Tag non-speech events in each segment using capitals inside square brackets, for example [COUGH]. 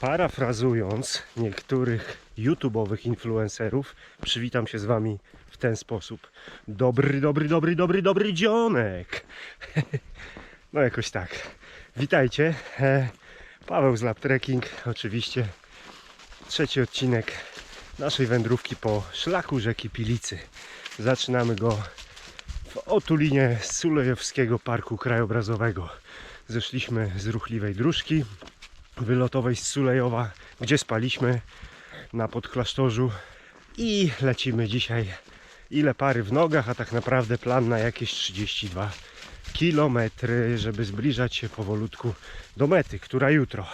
Parafrazując niektórych YouTube'owych influencerów, przywitam się z Wami w ten sposób. Dobry, dobry, dobry, dobry, dobry dzionek. [LAUGHS] No jakoś tak. Witajcie. E, Paweł z Lab Trekking, oczywiście. Trzeci odcinek naszej wędrówki po szlaku rzeki Pilicy. Zaczynamy go w otulinie Sulejowskiego Parku Krajobrazowego. Zeszliśmy z ruchliwej dróżki wylotowej z Sulejowa, gdzie spaliśmy na podklasztorzu i lecimy dzisiaj ile pary w nogach, a tak naprawdę plan na jakieś 32 kilometry, żeby zbliżać się powolutku do mety, która jutro.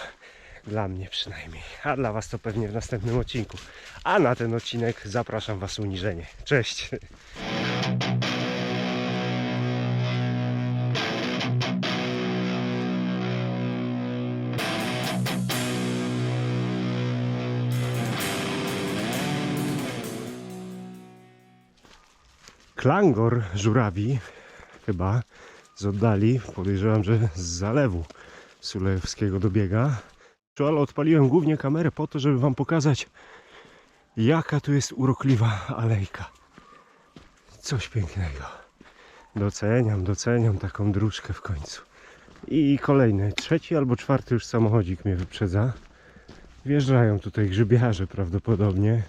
Dla mnie przynajmniej, a dla Was to pewnie w następnym odcinku. A na ten odcinek zapraszam Was uniżenie. Cześć! [LAUGHS] Klangor żurawi, chyba z oddali, podejrzewam, że z zalewu Sulejowskiego dobiega. Ale odpaliłem głównie kamerę po to, żeby Wam pokazać, jaka tu jest urokliwa alejka. Coś pięknego. Doceniam, doceniam taką dróżkę w końcu. I kolejny, trzeci albo czwarty już samochodzik mnie wyprzedza. Wjeżdżają tutaj grzybiarze prawdopodobnie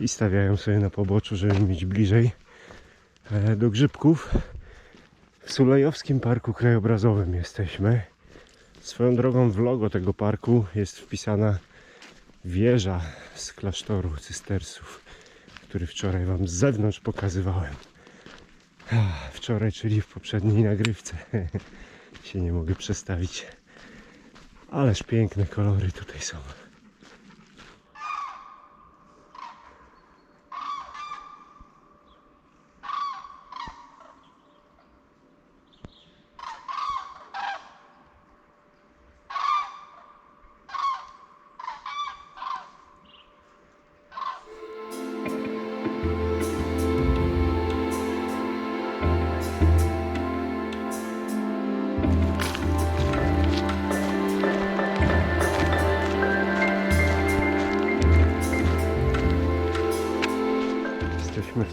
i stawiają sobie na poboczu, żeby mieć bliżej do grzybków. W Sulejowskim Parku Krajobrazowym jesteśmy. Swoją drogą w logo tego parku jest wpisana wieża z klasztoru cystersów, który wczoraj Wam z zewnątrz pokazywałem. Wczoraj, czyli w poprzedniej nagrywce. [LAUGHS] się nie mogę przestawić. Ależ piękne kolory tutaj są.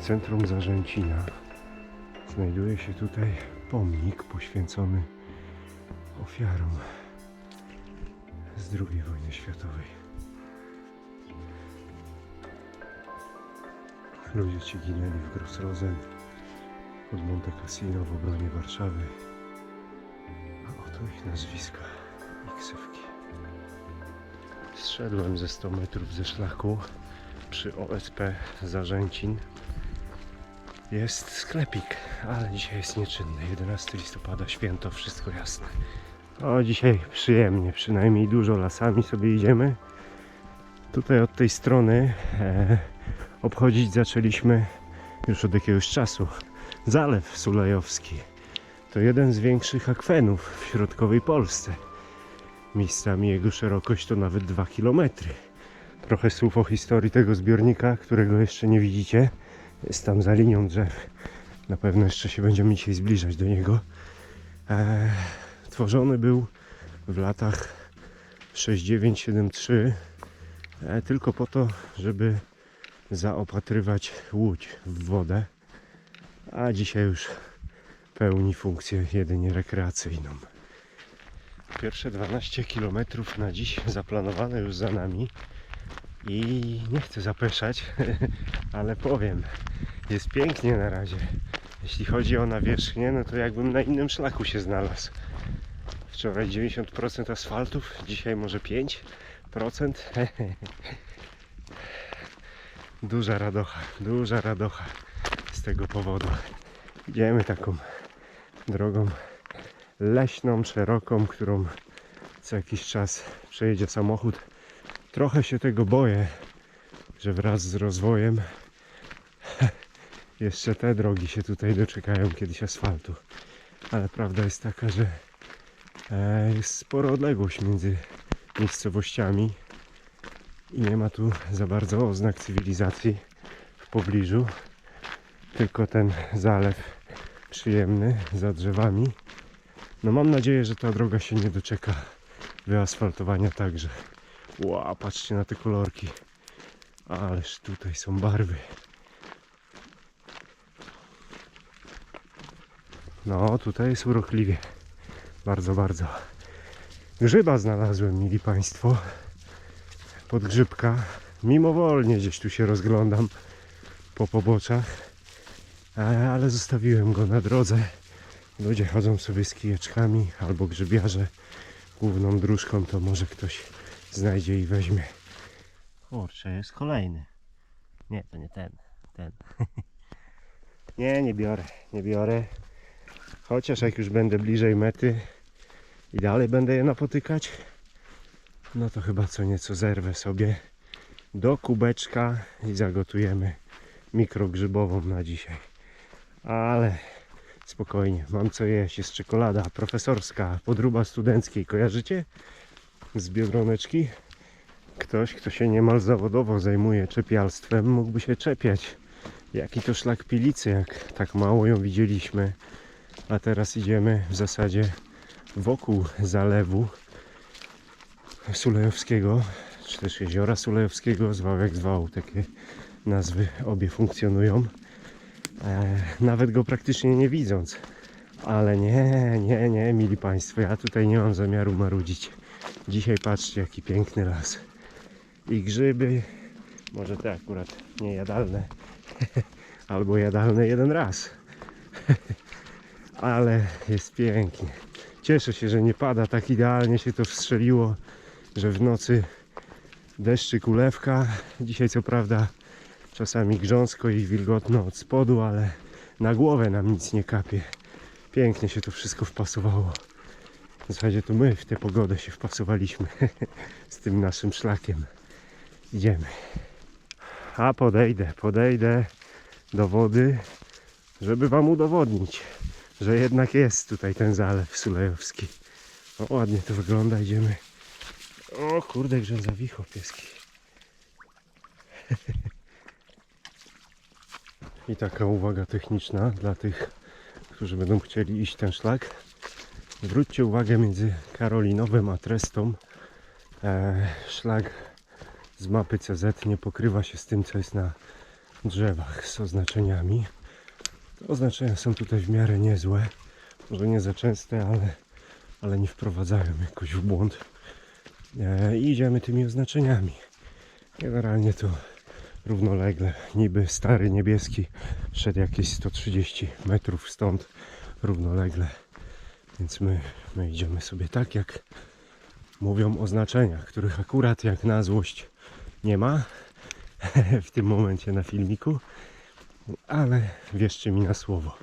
Centrum Zarzęcina. Znajduje się tutaj pomnik poświęcony ofiarom z II wojny światowej. Ludzie ci ginęli w Grossrosen, pod Monte Cassino w obronie Warszawy. A oto ich nazwiska i ksywki. Zszedłem ze 100 metrów ze szlaku przy OSP Zarzęcin jest sklepik, ale dzisiaj jest nieczynny. 11 listopada, święto, wszystko jasne. O, dzisiaj przyjemnie, przynajmniej dużo lasami sobie idziemy. Tutaj od tej strony e, obchodzić zaczęliśmy już od jakiegoś czasu Zalew Sulejowski. To jeden z większych akwenów w środkowej Polsce. Miejscami jego szerokość to nawet 2 kilometry trochę słów o historii tego zbiornika, którego jeszcze nie widzicie. Jest tam za linią drzew. Na pewno jeszcze się będziemy dzisiaj zbliżać do niego. Eee, tworzony był w latach 6973 e, tylko po to, żeby zaopatrywać łódź w wodę, a dzisiaj już pełni funkcję jedynie rekreacyjną. Pierwsze 12 km na dziś zaplanowane już za nami. I nie chcę zapeszać, [LAUGHS] ale powiem, jest pięknie na razie. Jeśli chodzi o nawierzchnię, no to jakbym na innym szlaku się znalazł. Wczoraj 90% asfaltów, dzisiaj może 5%. [LAUGHS] Duża radocha, duża radocha z tego powodu. Idziemy taką drogą leśną, szeroką, którą co jakiś czas przejedzie samochód. Trochę się tego boję, że wraz z rozwojem [LAUGHS] jeszcze te drogi się tutaj doczekają kiedyś asfaltu. Ale prawda jest taka, że e, jest spora odległość między miejscowościami i nie ma tu za bardzo oznak cywilizacji w pobliżu. Tylko ten zalew przyjemny za drzewami. No mam nadzieję, że ta droga się nie doczeka wyasfaltowania także. Ła, patrzcie na te kolorki. Ależ tutaj są barwy. No, tutaj jest urokliwie. Bardzo, bardzo. Grzyba znalazłem, mili Państwo. Podgrzybka. Mimowolnie gdzieś tu się rozglądam po poboczach. E, Ale zostawiłem go na drodze. Ludzie chodzą sobie z kijeczkami albo grzybiarze główną dróżką, to może ktoś znajdzie i weźmie. Kurczę, jest kolejny. Nie, to nie ten. Ten. [LAUGHS] nie, nie biorę, nie biorę. Chociaż jak już będę bliżej mety i dalej będę je napotykać, no to chyba co nieco zerwę sobie do kubeczka i zagotujemy mikrogrzybową na dzisiaj. Ale spokojnie, mam co jeść, jest czekolada profesorska, podruba studenckiej, kojarzycie? Z Biedroneczki. Ktoś, kto się niemal zawodowo zajmuje czepialstwem, mógłby się czepiać. Jaki to szlak pilicy, jak tak mało ją widzieliśmy. A teraz idziemy w zasadzie wokół zalewu Sulejowskiego, czy też jeziora Sulejowskiego, zwał jak zwał, takie nazwy obie funkcjonują. E, nawet go praktycznie nie widząc. Ale nie, nie, nie, mili Państwo, ja tutaj nie mam zamiaru marudzić. Dzisiaj patrzcie, jaki piękny las. I grzyby, może te akurat nie jadalne, [LAUGHS] albo jadalne jeden raz. [LAUGHS] Ale jest pięknie. Cieszę się, że nie pada, tak idealnie się to wstrzeliło, że w nocy deszczyk ulewka. Dzisiaj co prawda czasami grząsko i wilgotno od spodu, ale na głowę nam nic nie kapie. Pięknie się to wszystko wpasowało. W zasadzie to my w tę pogodę się wpasowaliśmy [LAUGHS] z tym naszym szlakiem. Idziemy. A podejdę, podejdę do wody, żeby Wam udowodnić, że jednak jest tutaj ten zalew sulejowski. O, ładnie to wygląda, idziemy. O kurde, grzęza wicho pieski. [LAUGHS] I taka uwaga techniczna dla tych, którzy będą chcieli iść ten szlak. Zwróćcie uwagę między Karolinowem a Trestą. E, szlak z mapy CZ nie pokrywa się z tym, co jest na drzewach z oznaczeniami. Te oznaczenia są tutaj w miarę niezłe. Może nie za częste, ale, ale nie wprowadzają jakoś w błąd. E, I idziemy tymi oznaczeniami. Generalnie to równolegle. Niby stary niebieski szedł jakieś 130 metrów stąd równolegle. Więc my, my idziemy sobie tak, jak mówią oznaczenia, których akurat jak na złość nie ma [LAUGHS] w tym momencie na filmiku, ale wierzcie mi na słowo.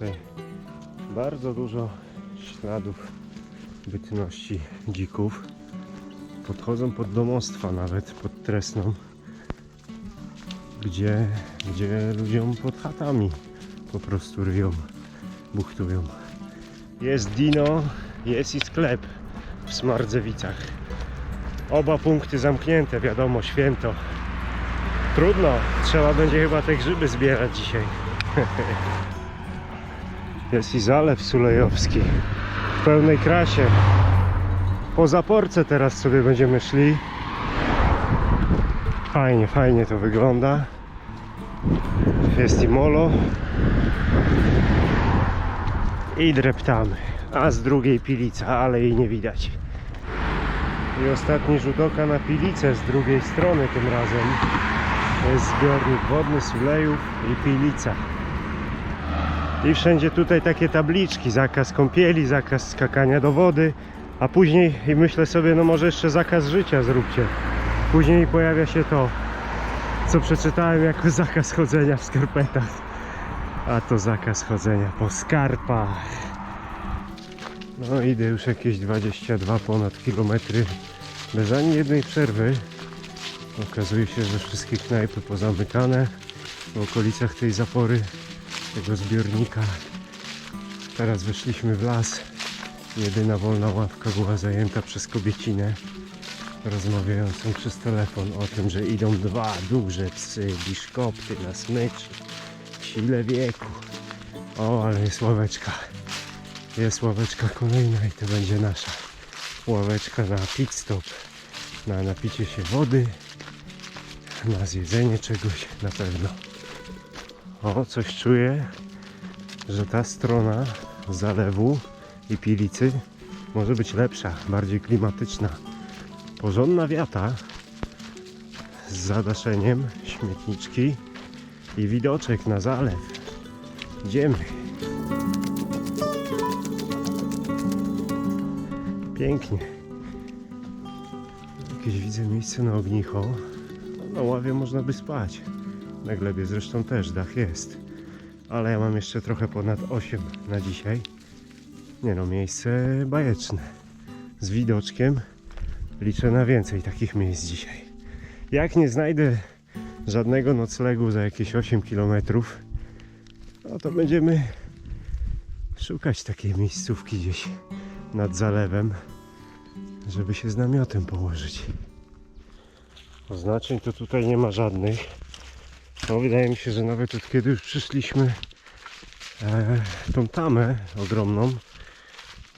Tutaj bardzo dużo śladów bytności dzików. Podchodzą pod domostwa nawet, pod Tresną, gdzie, gdzie ludziom pod chatami po prostu ryją, buchtują. Jest dino, jest i sklep w Smardzewicach. Oba punkty zamknięte, wiadomo, święto. Trudno, trzeba będzie chyba te grzyby zbierać dzisiaj. [LAUGHS] Jest i zalew sulejowski w pełnej krasie. Po zaporce teraz sobie będziemy szli. Fajnie, fajnie to wygląda. Jest i molo. I dreptamy. A z drugiej pilica, ale jej nie widać. I ostatni rzut oka na pilicę z drugiej strony tym razem. Jest zbiornik wodny Sulejów i Pilica. I wszędzie tutaj takie tabliczki, zakaz kąpieli, zakaz skakania do wody, a później i myślę sobie, no może jeszcze zakaz życia zróbcie. Później pojawia się to, co przeczytałem jako [LAUGHS] zakaz chodzenia w skarpetach. A to zakaz chodzenia po skarpach. No idę już jakieś 22 ponad kilometry bez ani jednej przerwy. Okazuje się, że wszystkie knajpy pozamykane w okolicach tej zapory, tego zbiornika. Teraz weszliśmy w las. Jedyna wolna ławka była zajęta przez kobiecinę rozmawiającą przez telefon o tym, że idą dwa duże psy, biszkopty na smyczy sile wieku. O, ale jest ławeczka. Jest ławeczka kolejna i to będzie nasza ławeczka na pit stop, na napicie się wody, na zjedzenie czegoś na pewno. O, coś czuję, że ta strona zalewu i pilicy może być lepsza, bardziej klimatyczna. Porządna wiata z zadaszeniem, śmietniczki i widoczek na zalew. Idziemy. Pięknie. Jakieś widzę miejsce na ognicho. Na ławie można by spać. Na glebie zresztą też dach jest. Ale ja mam jeszcze trochę ponad 8 na dzisiaj. Nie no, miejsce bajeczne. Z widoczkiem liczę na więcej takich miejsc dzisiaj. Jak nie znajdę żadnego noclegu za jakieś 8 km, no to będziemy szukać takiej miejscówki gdzieś nad zalewem, żeby się z namiotem położyć. Oznaczeń to tutaj nie ma żadnych. No, wydaje mi się, że nawet od kiedy już przyszliśmy e, tą tamę ogromną,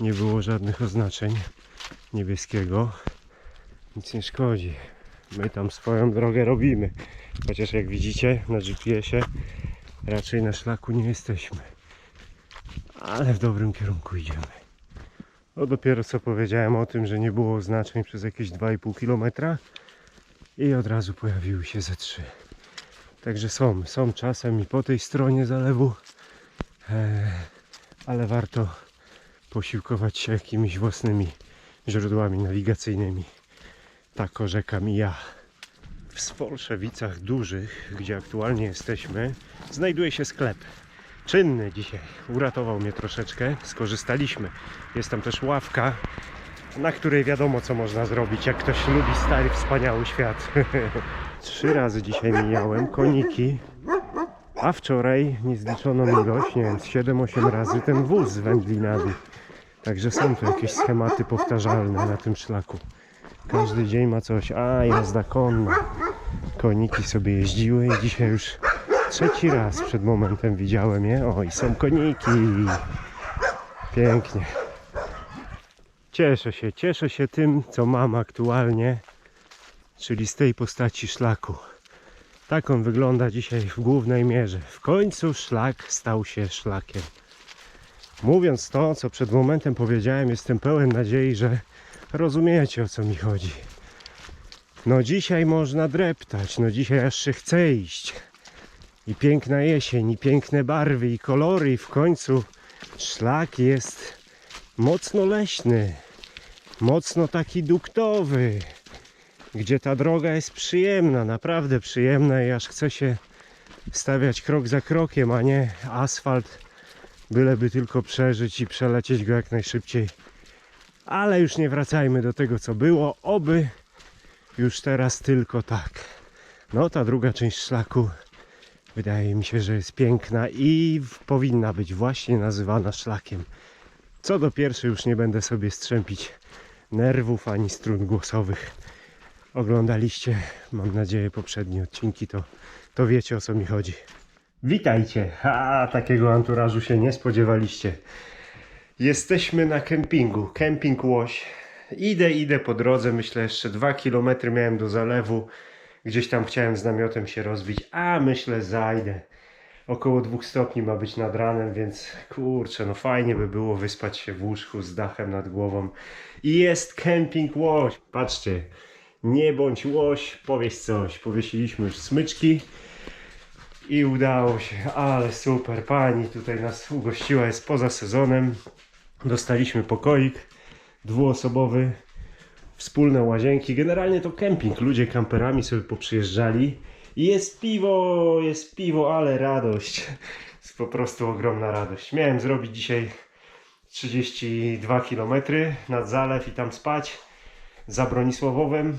nie było żadnych oznaczeń niebieskiego. Nic nie szkodzi. My tam swoją drogę robimy. Chociaż jak widzicie na GPS-ie raczej na szlaku nie jesteśmy. Ale w dobrym kierunku idziemy. No dopiero co powiedziałem o tym, że nie było oznaczeń przez jakieś 2,5 km i od razu pojawiły się ze trzy. Także są, są czasem i po tej stronie zalewu, e, ale warto posiłkować się jakimiś własnymi źródłami nawigacyjnymi. Tako rzeka mija. W Spolszewicach Dużych, gdzie aktualnie jesteśmy, znajduje się sklep. Czynny dzisiaj. Uratował mnie troszeczkę. Skorzystaliśmy. Jest tam też ławka, na której wiadomo co można zrobić, jak ktoś lubi stary, wspaniały świat. [LAUGHS] Trzy razy dzisiaj mijałem koniki, a wczoraj niezliczoną ilość, nie wiem, z 7-8 razy ten wóz z wędlinami. Także są tu jakieś schematy powtarzalne na tym szlaku. Każdy dzień ma coś. A, jazda konna. Koniki sobie jeździły i dzisiaj już trzeci raz przed momentem widziałem je. O, i są koniki. Pięknie. Cieszę się, cieszę się tym, co mam aktualnie, czyli z tej postaci szlaku. Tak on wygląda dzisiaj w głównej mierze. W końcu szlak stał się szlakiem. Mówiąc to, co przed momentem powiedziałem, jestem pełen nadziei, że rozumiecie o co mi chodzi. No dzisiaj można dreptać, no dzisiaj aż się chce iść. I piękna jesień, i piękne barwy, i kolory, i w końcu szlak jest mocno leśny, mocno taki duktowy, gdzie ta droga jest przyjemna, naprawdę przyjemna i aż chce się stawiać krok za krokiem, a nie asfalt, byleby tylko przeżyć i przelecieć go jak najszybciej. Ale już nie wracajmy do tego, co było, oby już teraz tylko tak. No, ta druga część szlaku wydaje mi się, że jest piękna i powinna być właśnie nazywana szlakiem. Co do pierwszej już nie będę sobie strzępić nerwów ani strun głosowych. Oglądaliście, mam nadzieję, poprzednie odcinki, to, to wiecie o co mi chodzi. Witajcie! A takiego anturażu się nie spodziewaliście. Jesteśmy na kempingu, Camping Łoś. Idę, idę po drodze, myślę jeszcze 2 km miałem do zalewu. Gdzieś tam chciałem z namiotem się rozbić, a myślę zajdę. Około 2 stopni ma być nad ranem, więc kurczę, no fajnie by było wyspać się w łóżku z dachem nad głową. I jest Camping Łoś. Patrzcie, nie bądź łoś, powiedz coś. Powiesiliśmy już smyczki. I udało się, ale super, pani tutaj nas ugościła, jest poza sezonem. Dostaliśmy pokoik dwuosobowy, wspólne łazienki. Generalnie to kemping, ludzie kamperami sobie poprzyjeżdżali. I jest piwo, jest piwo, ale radość. Jest po prostu ogromna radość. Miałem zrobić dzisiaj 32 km nad zalew i tam spać za Bronisławowem.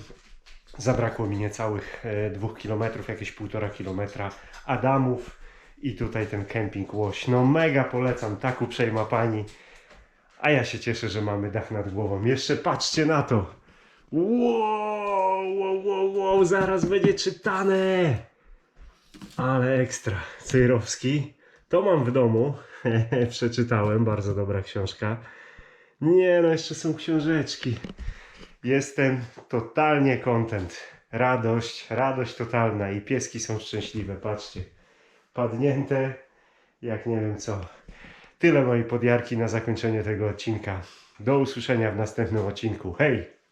Zabrakło mi niecałych e, dwóch kilometrów, jakieś półtora kilometra. Adamów i tutaj ten kemping Łoś. No mega polecam, tak uprzejma pani. A ja się cieszę, że mamy dach nad głową. Jeszcze patrzcie na to. Wow, wow, wow, wow, zaraz będzie czytane. Ale ekstra. Cejrowski. To mam w domu. [LAUGHS] Przeczytałem, bardzo dobra książka. Nie, no jeszcze są książeczki. Jestem totalnie content. Radość, radość totalna i pieski są szczęśliwe, patrzcie. Padnięte, jak nie wiem co. Tyle mojej podjarki na zakończenie tego odcinka. Do usłyszenia w następnym odcinku. Hej!